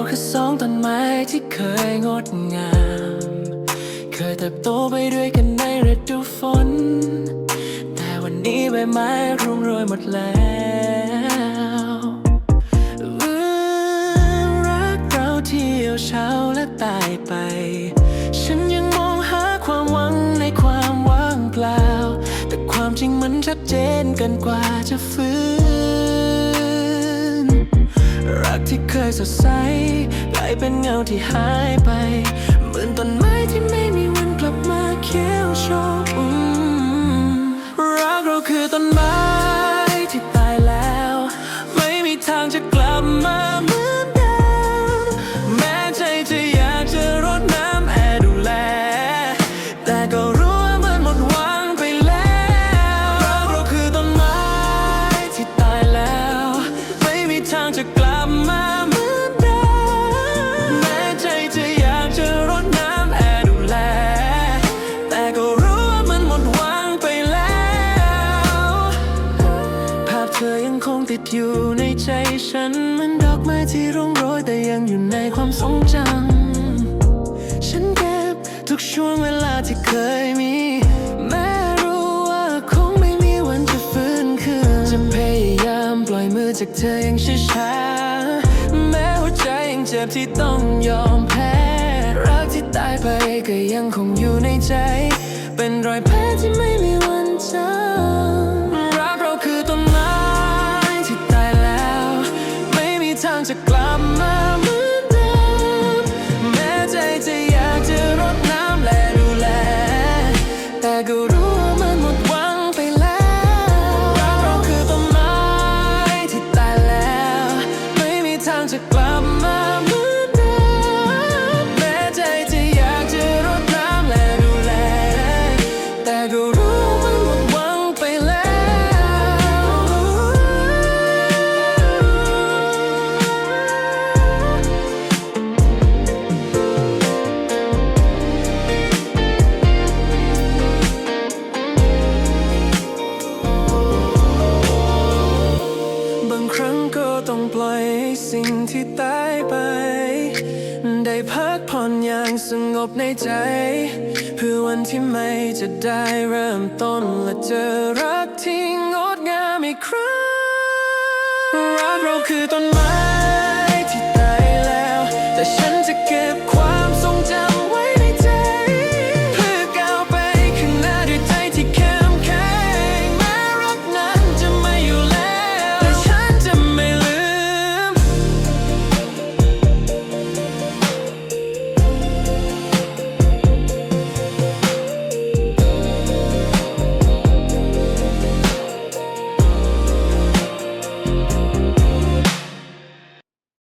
เราคือสองต้นไม้ที่เคยงดงาม เคยเติบโตไปด้วยกันในฤดูฝน แต่วันนี้ใบไม้ร่วงโรยหมดแล้วอื้อรักเราที่เหี่ยวเฉาและตายไป ฉันยังมองหาความหวังในความว่างเปล่า แต่ความจริงมันชัดเจนเกินกว่าจะฟื้น รักที่เคยสดใสกลายเป็นเงาที่หายไป เหมือนต้นไม้ที่ไม่มีวันกลับมาเขียวชอุ่มรักเราคือต้นไม้ที่ตายแล้ว ไม่มีทางจะกลับมา ติดอยู่ในใจฉันเหมันดอกไม้ที่ร่วงโรยแต่ยังอยู่ในความทรงจำฉันเก็บทุกช่วงเวลาที่เคยมี แม้รู้ว่าคงไม่มีวันจะฟื้นคืน จะพยายามปล่อยมือจากเธออย่างช้าๆแม้หัวใจยังเจ็บที่ต้องยอมแพ้ รักที่ตายไปก็ยังคงอยู่ในใจ เป็นรอยแผลที่ไม่มีวันจางางจะกลับมา สิ่งที่ตายไป ได้พักผ่อนอย่างสงบในใจ เพื่อวันที่ไม่จะได้เริ่มต้นและเจอรักที่งดงามอีกครั้งรักเราคือต้นไม้ที่ตายแล้วแต่ฉัน